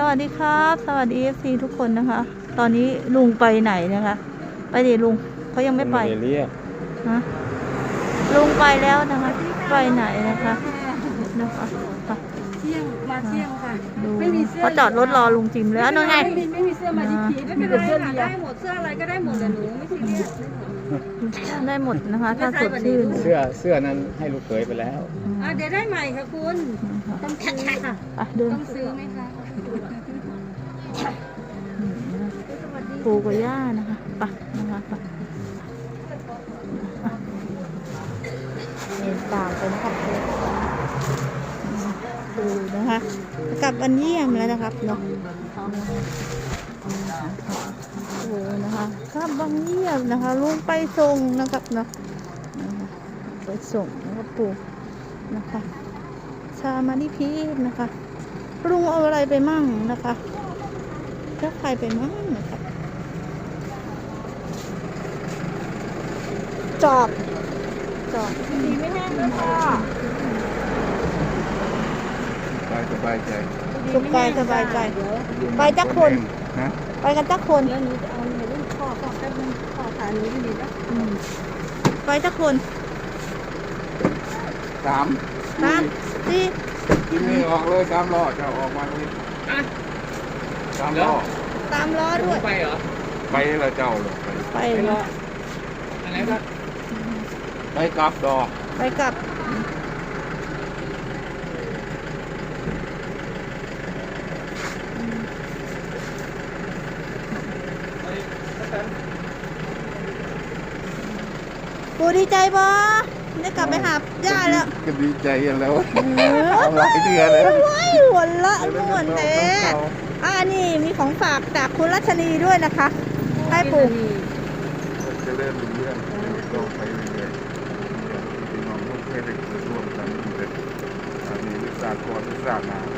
สวัสดีครับ สวัสดีเอฟซีทุกคนนะคะ ตอนนี้ลุงไปไหนนะคะ ไปดิลุงเขายังไม่ไปด้เรียกฮะลุงไปแล้วนะคะ ไปไหนนะคะนะคะไปเที่ยงมาเที่ยงค่ะดูไม่มีเสื้อเขาจอดรถรอลุงจิมแล้วนั่นไงไม่มีไม่มีเสื้อมาดิพีไม่เป็นไรค่ะได้หมดเสื้ออะไรก็ได้หมดแต่หนูไม่ซีเรียสได้หมดนะคะ ถ้าสดชื่นเสื้อเสื้อนั้นให้ลูกเขยไปแล้วอะเดี๋ยวได้ใหม่ค่ะคุณต้องซื้อค่ะไปเดินต้องซื้อไหมคะ ปูกับย่านะคะไปนะคะไปเดินตามไปนะคะปูนะคะกลับอันเยี่ยมแล้วนะครับเนาะปูนะคะกับบังเยี่ยมนะคะลุงไปส่งนะครับเนาะไปส่งนะครับปูนะคะ ชามาดิพีชนะคะลุงเอาอะไรไปมั่งนะคะ แล้วใครไปมั่งนะคะจอบจอบดีไม่แห้งเลยค่ะสบายสบายใจสุขกายสบายใจ ไปจักคน นะ ไปกันจักคนเดี๋ยวหนูจะเอาในรุ่นข้อข้อแป๊บนึงข้อขาหนูไม่ดีนะอืมไปจักคนสามสามสี่ที่นี่ออกเลยสามล้อจะออกมาเลย สามล้อตามล้อด้วย ไปเหรอ ไปแล้วเจ้าเลยไปไปไปรออะไรก็ไปกลับดอกไปกลับปูดีใจบ่ได้กลับไปหาย่าแล้วก็ดีใจกันแล้วเออเอาหลายเดือนแล้วโอ้ยหัวละม่วนแท้ อ่านี่มีของฝากจากคุณรัชนีด้วยนะคะ ให้ปู่จะเริ่มเรื่องก็ไปเรื่อยๆพี่น้องทุกเพศร่วมกันเป็นมีวิสาหกรวิสาหนาอะไร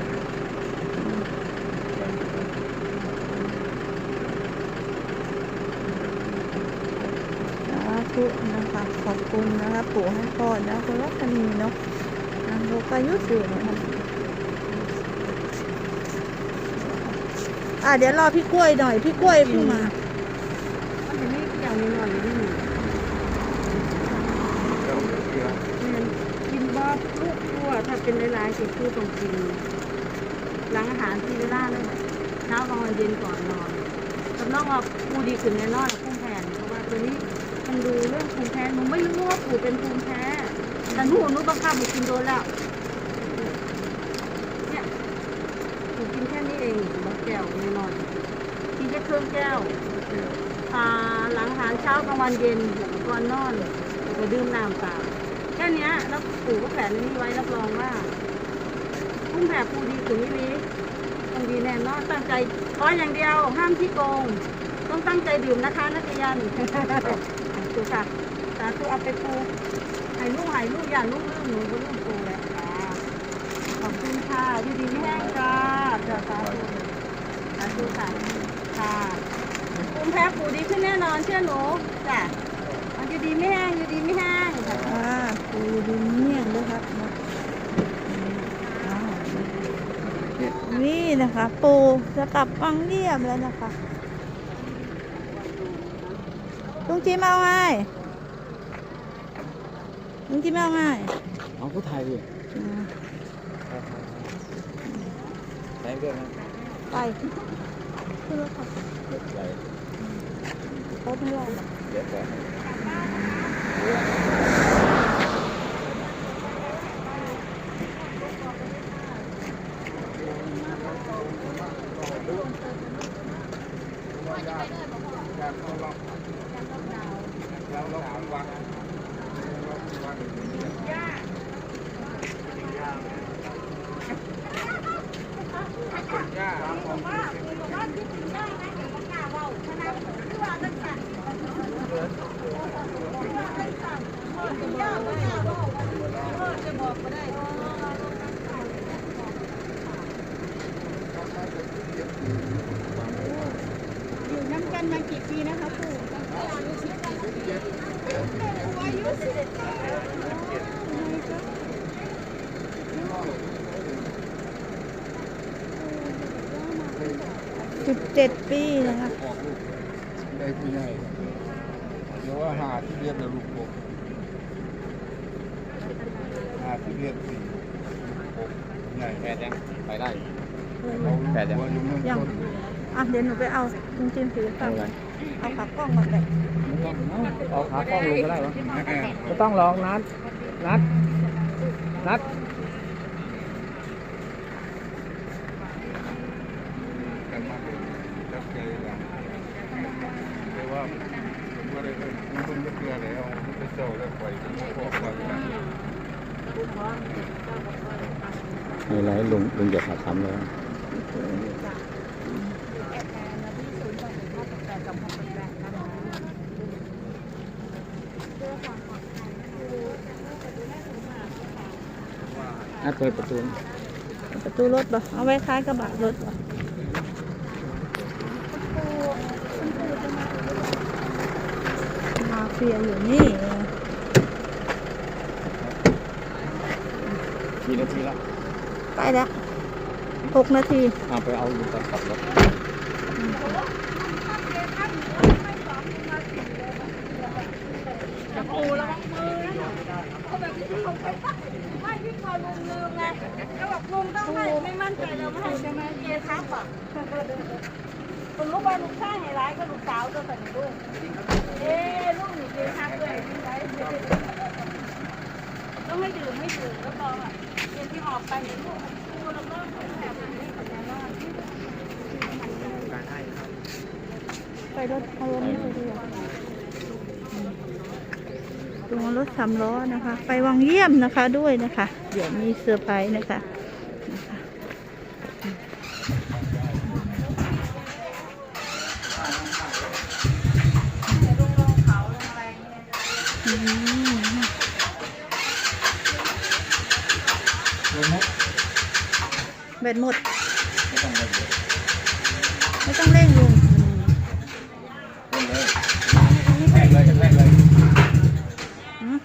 สาธุนะคะขอบคุณนะคะปู่ให้พรนะคุณรัชนีเนาะนะโลกายุสุนะคะ อะเดี๋ยวรอพี่กล้วยหน่อย พี่กล้วยเพิ่งมาอันนี้อย่างนี้หน่อยนี่เจ้าเรือมันกินบ่ลูกตัวถ้าเป็นหลายๆสิคือต้องกินหลังอาหารที่เวลาเลยเช้ากลางวันเย็นก่อนนอนสำนองว่าปูดีขึ้นแน่นอนภูมิแพ้เพราะว่าตัวนี้มันดูเรื่องภูมิแพ้หนูไม่รู้ว่าปูเป็นภูมิแพ้แต่หนูหนูบังคับหนูกินโดนแล้วเนี่ยหนูกินแค่นี้เองบางแก้วแน่นอนกินแค่เค รื่องแก้วอ่าหลังอาหารเช้ากลางวันเย็นก่อนนอนแล้วก็ดื่มน้ำตามแค่เนี้ยแล้วปู่ก็แผนนี้ไว้รับรองว่าพุ่งแผ่ปูดีถึงนี้นี้ต้องดีแน่นอนตั้งใจขออย่างเดียวห้ามที่โกง ต้องตั้งใจดื่มนะคะนักเรียนถูกค่ะสาธุเอาไปปูให้ลูกให้ลูกอย่าลูกลืมหนูก็ลืมปูแหละค่ะขอบคุณค่ะอยู่ดีไม่แห้งจ้าจ้าสาธุสาธุค่ะ ค่ะภูมิแพ้ปูดีขึ้นแน่นอนเชื่อหนูจ้ะมันจะดีไม่แห้งอยู่ดีไม่แห้งจ้ะอ่าปูดินเมี่ยงด้วยครับนะอ้าวนี่นะคะ ปูจะกลับวังเรียบแล้วนะคะลุงจิมเอาไงลุงจิมเอาไงเอาผู้ไทยดิอ่าแทงด้วยนะไป ขึ้นรถค่ะใหญ่ครบไม่รอดเดี๋ยวก่อน อยู่น้ำกันมากี่ปีนะคะปู่ สิบเจ็ดปีนะคะออกลูกได้ผู้ใหญ่เดี๋ยวว่าหาที่เรียกแล้วลูกผมหาที่เรียกสี่ลูกผมใหญ่แปดยังไปได้แปดยังหัวยังอะเดี๋ยวหนูไปเอาจริงๆถือตังเอาขากล้องก่อนเลยเอาขากล้องลงก็ได้วะไม่ต้องลองนัดนัดนัด กันมากเลยแล้วเคยหลังแต่ว่าผมก็ได้เลยมันเป็นเกลือแล้วมัน จะเจ้าแล้วปล่อยมันพวกปล่อยกันมีอะไรลุงลุงจะขาคำเลยนัดเปิดประตู ประตูรถบ่เอาไว้ท้ายกระบะรถบ่ มาเฟียอยู่นี่กี่นาทีละใกล้แล้วหกนาทีเอาไปเอาลุงตอนขับรถจะปูระวังมือนะเขาแบบนี้เขาไปไม่พี่พอลุงลืมไงก็บอกลุงต้องให้ไม่มั่นใจแล้วไม่ให้จะมาเกียร์ทับอะคุณลูกบ้านลูกชายให้ร้ายก็ลูกสาวตัวสันลูกเอ๊ลูกหนูเกียร์ทับด้วยที่ไหน ต้องไม่ดื่มไม่ดื่มแล้วก็เกียร์ที่ออกไปเนี่ยลูกปูแล้วก็แบบนี้แบบนี้ไปรถเอารถนี่ไปดูตรงรถสามล้อนะคะ ไปวังเยี่ยมนะคะด้วยนะคะ เดี๋ยวมีเซอร์ไพรส์นะคะ แบตหมด ไม่ต้องเร่งลุง แข่งเลยแข่งเลย อืม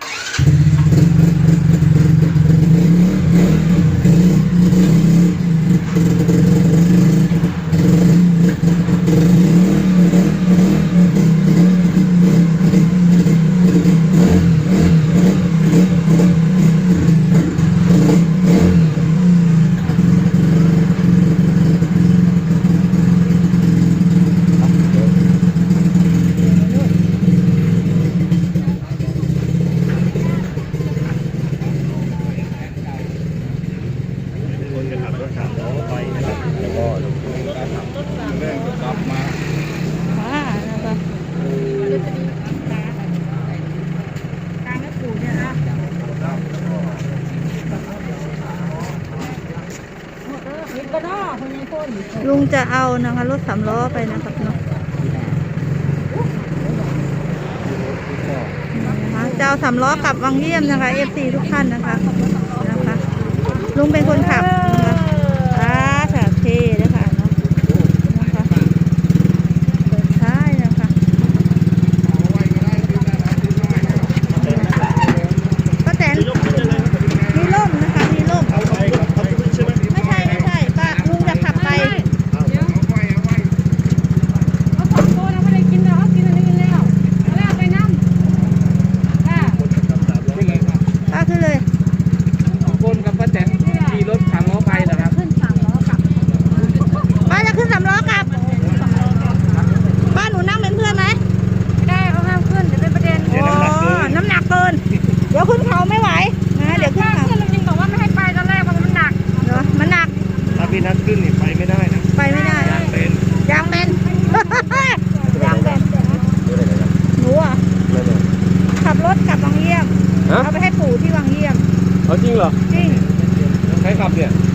เรื่องกลับมา ค่ะนะคะ การให้ปู่เนี่ยนะนี่ก็น่าคนนี้คน ลุงจะ เอานะคะรถสามล้อไปนะครับเนาะนะคะจะเอาสามล้อกลับวังเยี่ยมนะคะเอฟซีทุกท่านนะคะนะคะลุงเป็นคนขับนะคะอ่าค่ะเท่นะคะเนาะนะคะเปิดท้ายนะคะป้าแตนมีร่มนะคะมีร่ม ไม่ใช่ไม่ใช่ป้าลุงจะขับไป เขาสองตัวเราไม่ได้กินแล้วเขากินอันนี้แล้วแล้วไปนั่งค่ะ ขึ้นเลยครับ ป้าขึ้นเลย คนกับป้าแตนขี่รถสามล้อไปเหรอครับ ขึ้นสามล้อกลับ ป้าจะขึ้นสามล้อกลับป้าหนูนั่งเป็นเพื่อนไหม ไม่ได้เขาห้ามขึ้นเดี๋ยวเป็นประเด็น อ๋อน้ำหนักเกิน เดี๋ยวขึ้นเขาไม่ไหวนะเดี๋ยวขึ้น ถ้า เขา ขึ้นเราจริงบอกว่าไม่ให้ไปตอนแรกเพราะมันหนัก เนาะมันหนัก ถ้าพี่นัดขึ้นนี่ ไปไม่ได้นะไปไม่ได้เป็นยางแบน ยางแบนหนูอะขับรถกลับวังเยี่ยมฮะเอาไปให้ปู่ที่วังเยี่ยมเอาจริงเหรอจริงใครขับเนี่ยป